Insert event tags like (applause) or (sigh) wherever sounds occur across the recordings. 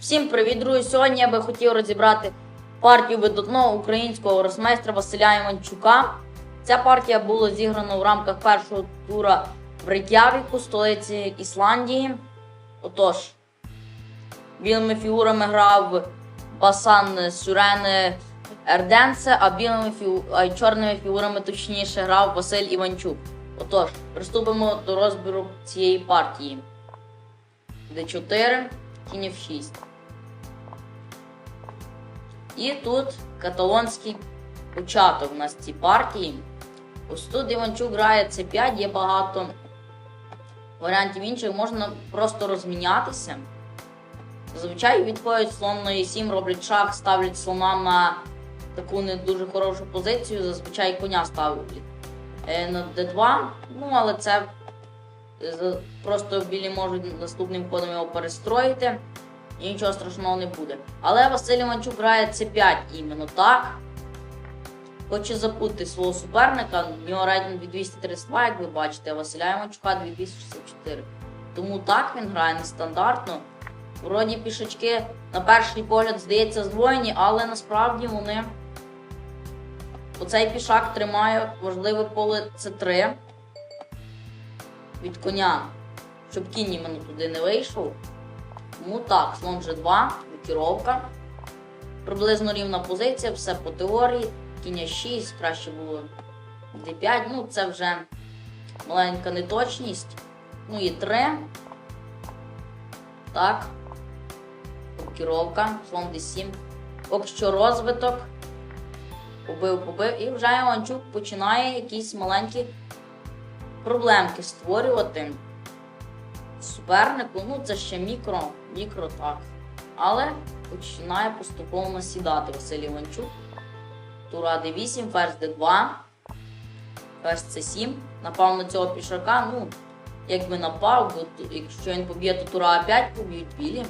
Всім привіт, друзі! Сьогодні я би хотів розібрати партію видатного українського росмейстра Василя Іванчука. Ця партія була зіграна в рамках першого тура в Рейк'явіку, столиці Ісландії. Отож, білими фігурами грав Басан Сюрен Ерденсе, а білими фігу... а чорними фігурами точніше грав Василь Іванчук. Отож, приступимо до розбіру цієї партії. Д4, кінь F6. І тут каталонський початок у нас ці партії. Ось тут Іванчук грає С5, є багато варіантів інших, можна просто розмінятися. Зазвичай відходять слон на Е7, роблять шах, ставлять слона на таку не дуже хорошу позицію, зазвичай коня ставлять е, на d2. Ну, але це е, просто білі можуть наступним ходом його перестроїти. І нічого страшного не буде. Але Василь Іванчук грає С5 іменно так. Хоче запутати свого суперника. В нього рейтинг 2232, як ви бачите, а Василя Іванчука 2264. Тому так він грає нестандартно. Вроді пішачки на перший погляд здається здвоєні, але насправді вони. Оцей пішак тримає важливе поле С3 від коня, щоб кінь іменно туди не вийшов. Тому так, слон G2, блокіровка. Приблизно рівна позиція, все по теорії. Кінь 6, краще було D5, ну це вже маленька неточність. Ну і 3. Так. Блокіровка, слон D7. Поки що розвиток. Побив, побив. І вже Іванчук починає якісь маленькі проблемки створювати супернику, ну це ще мікро, мікро так. Але починає поступово насідати Василь Іванчук. Тура D8, ферзь D2, ферзь C7. Напав на цього пішака. Ну, якби напав, бо якщо він поб'є, то тура А5 поб'ють білі.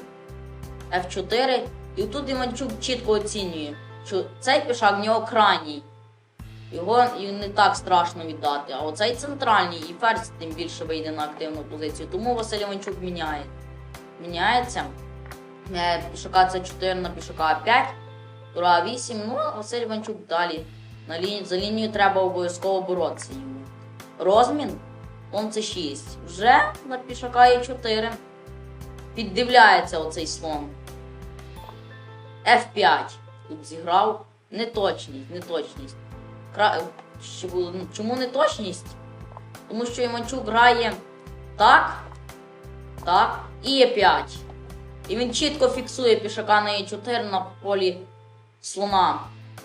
F4. І тут Іванчук чітко оцінює, що цей пішак в нього крайній. Його не так страшно віддати. А оцей центральний і ферзь тим більше вийде на активну позицію. Тому Василь Іванчук міняє. Міняється. Міняє пішака С4 на пішака А5. Тура А8. Ну, Василь Іванчук далі. На лінію, за лінію треба обов'язково боротися йому. Розмін. Он С6. Вже на пішака Е4. Піддивляється оцей слон. F5. Тут зіграв. Неточність, неточність. Кра... Ну, Чому не точність? Тому що Іванчук грає так, так і Е5. І він чітко фіксує пішака на Е4 на полі слона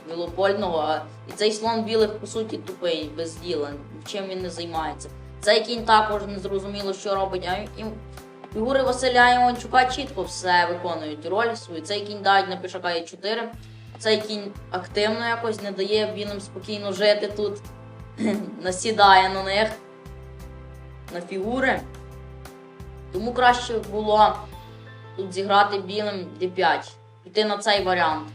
білопольного. І цей слон білих, по суті, тупий, без діла. Чим він не займається. Цей кінь також не зрозуміло, що робить. А фігури Василя Іванчука чітко все виконують роль свою. Цей кінь дають на пішака Е4. Цей кінь активно якось не дає білим спокійно жити тут. (clears throat) Насідає на них на фігури. Тому краще було тут зіграти білим D5. Піти на цей варіант.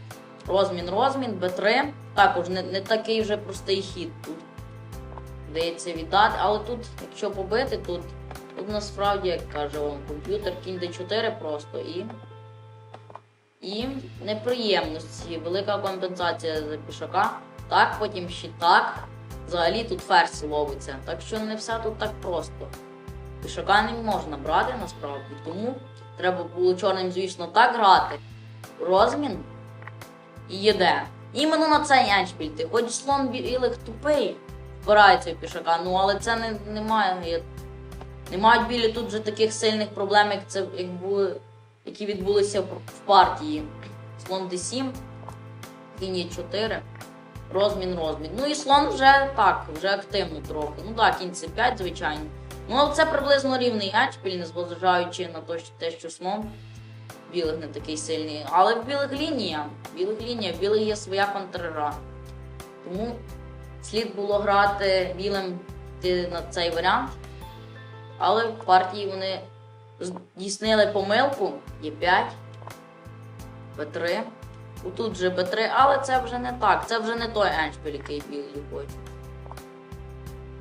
Розмін, розмін, Б3. Також не, не такий вже простий хід тут. Вдається віддати. Але тут, якщо побити, тут, тут насправді, як каже вам комп'ютер, кінь D4 просто і. І неприємності, велика компенсація за пішака. Так, потім ще так. Взагалі тут ферзь ловиться. Так що не все тут так просто. Пішака не можна брати насправді, тому треба було чорним, звісно, так грати. Розмін і єде. Іменно на цей еншпіль ти. Хоч слон білих тупий впирається в пішака, ну але це не, немає. Не мають білі тут вже таких сильних проблем, як це як були, які відбулися в, партії. Слон D7, кінь Е4, розмін, розмін. Ну і слон вже так, вже активно трохи. Ну так, кінь С5, звичайно. Ну, це приблизно рівний еншпіль, незважаючи на те, що- те, що слон білих не такий сильний. Але в білих лінія. В білих лінія, в білих є своя контрера. Тому слід було грати білим на цей варіант. Але в партії вони здійснили помилку. Є 5, Б3. Отут же Б3, але це вже не так. Це вже не той еншпіль, який білий хоче.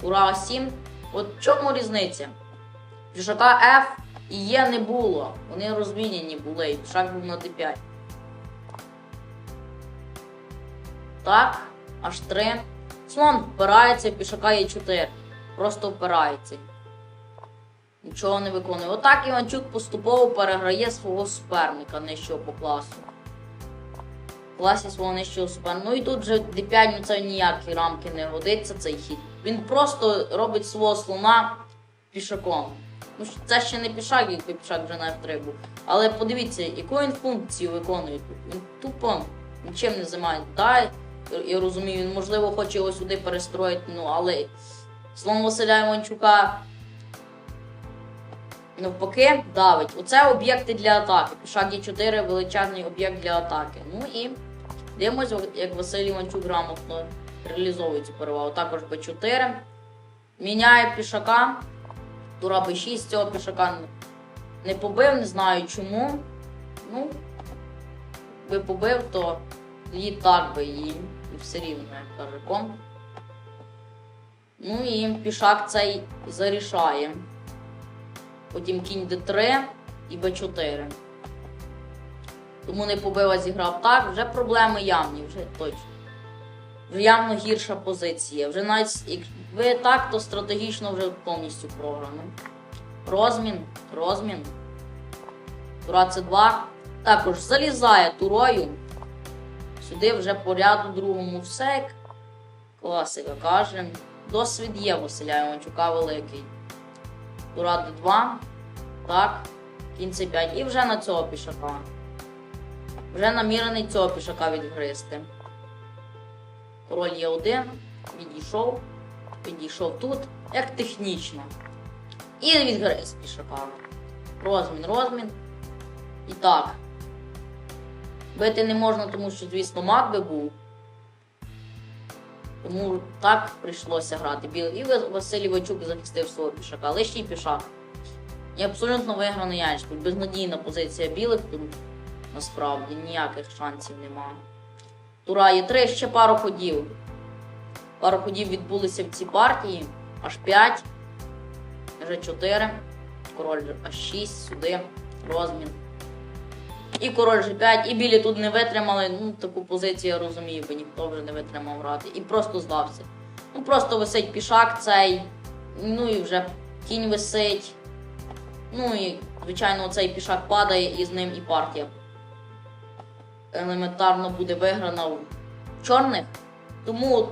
Ура 7. От в чому різниця? Пішака F І є не було. Вони розміняні були, і пішак був на d5. Так, аж 3. Слон впирається, пішака є 4. Просто впирається. Нічого не виконує. Отак Іванчук поступово переграє свого суперника нижчого по класу. В класі свого нижчого суперника. Ну і тут вже d5 ну це ніякі рамки не годиться цей хід. Він просто робить свого слона пішаком. Ну, це ще не пішак, якби пішак вже на F3 був. Але подивіться, яку він функцію виконує. Він тупо нічим не займає. Так, я розумію, він можливо хоче його сюди перестроїти, ну але слон Василя Іванчука навпаки давить. Оце об'єкти для атаки. Пішак є 4 величезний об'єкт для атаки. Ну і дивимося, як Василь Іванчук грамотно реалізовує цю перевагу. Також Б4. Міняє пішака. Тура Б6 цього пішака не побив, не знаю чому. Ну, би побив, то її так би її. І все рівно, як каже ком. Ну і пішак цей зарішає. Потім кінь d3 і b4. Тому не побив, а зіграв так. Вже проблеми явні, вже точно. Вже явно гірша позиція. Вже навіть якби так, то стратегічно вже повністю програно. Розмін, розмін. Тура С2. Також залізає турою. Сюди вже по ряду другому все. як Класика каже. Досвід є Василя Іванчука великий. Тура Д2. Так. Кінь С5. І вже на цього пішака. Вже намірений цього пішака відгризти. Король є один. Відійшов. Підійшов тут. Як технічно. І відгриз пішака. Розмін, розмін. І так. Бити не можна, тому що, звісно, мат би був. Тому так прийшлося грати. І Ва- Василь Івачук захистив свого пішака. Лишній пішак. І абсолютно виграний ящик. Безнадійна позиція білих тут. Насправді ніяких шансів немає. Тура є 3, ще пару ходів. Пару ходів відбулися в цій партії. Аж 5. Вже 4. Король аж 6 сюди. Розмін. І король G5, і білі тут не витримали. Ну, таку позицію я розумію, бо ніхто вже не витримав грати. І просто здався. Ну просто висить пішак цей. Ну і вже кінь висить. Ну і, звичайно, цей пішак падає, і з ним і партія елементарно буде виграна в чорних. Тому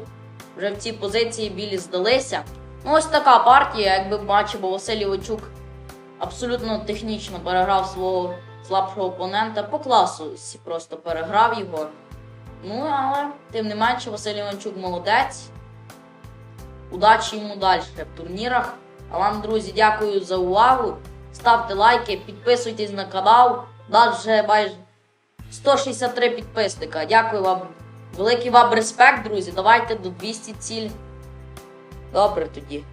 вже в цій позиції білі здалися. Ну, ось така партія, якби бачимо, Василь Івачук абсолютно технічно переграв свого слабшого опонента. По класу просто переграв його. Ну, але тим не менше, Василь Іванчук молодець. Удачі йому далі в турнірах. А вам, друзі, дякую за увагу. Ставте лайки, підписуйтесь на канал. Нас вже майже 163 підписника. Дякую вам. Великий вам респект, друзі. Давайте до 200 ціль. Добре тоді.